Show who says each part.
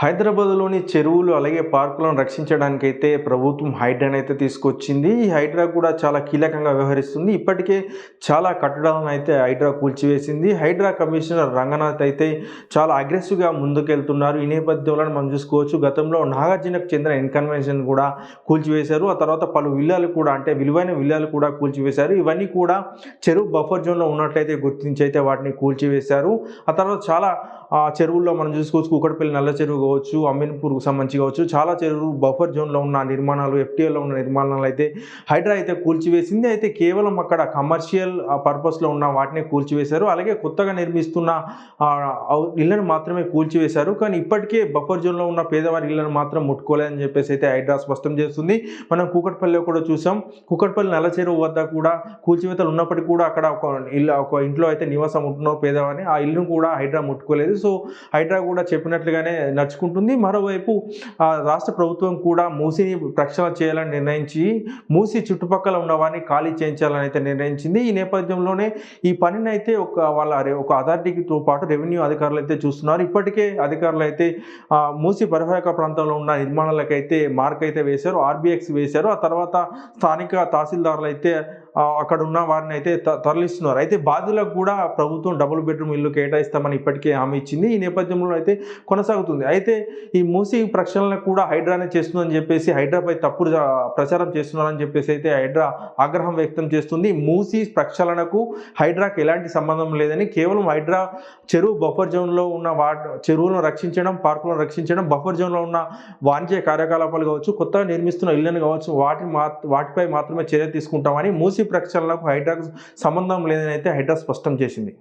Speaker 1: హైదరాబాద్లోని చెరువులు అలాగే పార్కులను రక్షించడానికైతే ప్రభుత్వం హైడ్రాని అయితే తీసుకొచ్చింది. ఈ హైడ్రా కూడా చాలా కీలకంగా వ్యవహరిస్తుంది. ఇప్పటికే చాలా కట్టడాలను అయితే హైడ్రా కూల్చివేసింది. హైడ్రా కమిషనర్ రంగనాథ్ అయితే చాలా అగ్రెసివ్గా ముందుకెళ్తున్నారు. ఈ నేపథ్యంలో మనం చూసుకోవచ్చు గతంలో నాగార్జునకు చెందిన ఇన్కన్వెన్షన్ కూడా కూల్చివేశారు. ఆ తర్వాత పలు విల్లాలు కూడా అంటే విలువైన విల్లాలు కూడా కూల్చివేశారు. ఇవన్నీ కూడా చెరువు బఫర్ జోన్లో ఉన్నట్లయితే గుర్తించి అయితే వాటిని కూల్చివేశారు. ఆ తర్వాత చాలా ఆ చెరువుల్లో మనం చూసుకోవచ్చు కుక్కడపల్లి నల్ల చెరువు కావచ్చు అమీన్పూర్కు సంబంధించి కావచ్చు చాలా చెరువులు బఫర్ జోన్లో ఉన్న నిర్మాణాలు ఎఫ్టీఏలో ఉన్న నిర్మాణాలు అయితే హైడ్రా అయితే కూల్చివేసింది. అయితే కేవలం అక్కడ కమర్షియల్ పర్పస్లో ఉన్న వాటిని కూల్చివేశారు. అలాగే కొత్తగా నిర్మిస్తున్న ఇళ్ళను మాత్రమే కూల్చివేశారు. కానీ ఇప్పటికే బఫర్ జోన్లో ఉన్న పేదవారి ఇళ్ళను మాత్రం ముట్టుకోలేదని చెప్పేసి అయితే హైడ్రా స్పష్టం చేస్తుంది. మనం కూకట్పల్లిలో కూడా చూసాం. కూకట్పల్లి నల్ల చెరువు వద్ద కూడా కూల్చివేతలు ఉన్నప్పటికీ కూడా అక్కడ ఒక ఇల్లు ఒక ఇంట్లో అయితే నివాసం ఉంటున్న పేదవారిని ఆ ఇల్లును కూడా హైడ్రా ముట్టుకోలేదు. సో హైడ్రా కూడా చెప్పినట్లుగానే నడుచుకుంటుంది మరోవైపు ఆ, రాష్ట్ర ప్రభుత్వం కూడా మూసిని ప్రక్షాళన చేయాలని నిర్ణయించి మూసి చుట్టుపక్కల ఉన్న వారిని ఖాళీ చేయించాలని అయితే నిర్ణయించింది. ఈ నేపథ్యంలోనే ఈ పనిని అయితే ఒక వాళ్ళ ఒక అథారిటీతో పాటు రెవెన్యూ అధికారులు అయితే చూస్తున్నారు. ఇప్పటికే అధికారులు అయితే మూసి పరివాహక ప్రాంతంలో ఉన్న నిర్మాణాలకైతే మార్క్ అయితే వేశారు ఆర్బీఎక్స్ వేశారు. ఆ తర్వాత స్థానిక తహసీల్దారులు అయితే అక్కడ ఉన్న వారిని అయితే త- తరలిస్తున్నారు. అయితే బాధితులకు కూడా ప్రభుత్వం డబుల్ బెడ్రూమ్ ఇల్లు కేటాయిస్తామని ఇప్పటికే హామీ ఇచ్చింది. ఈ నేపథ్యంలో అయితే కొనసాగుతుంది. అయితే ఈ మూసి ప్రక్షాళన కూడా హైడ్రానే చేస్తుందని చెప్పేసి హైడ్రాపై తప్పుడు ప్రచారం చేస్తున్నారని చెప్పేసి అయితే హైడ్రా ఆగ్రహం వ్యక్తం చేస్తుంది. మూసి ప్రక్షాళనకు హైడ్రాకి ఎలాంటి సంబంధం లేదని కేవలం హైడ్రా చెరువు బఫర్ జోన్లో ఉన్న వా చెరువులను రక్షించడం పార్కులను రక్షించడం బఫర్ జోన్లో ఉన్న వాణిజ్య కార్యకలాపాలు కావచ్చు కొత్తగా నిర్మిస్తున్న ఇళ్ళను కావచ్చు వాటి మా వాటిపై మాత్రమే చర్య తీసుకుంటామని మూసి ప్రక్షాళనకు హైడ్రాకు సంబంధం లేదని అయితే హైడ్రా స్పష్టం చేసింది.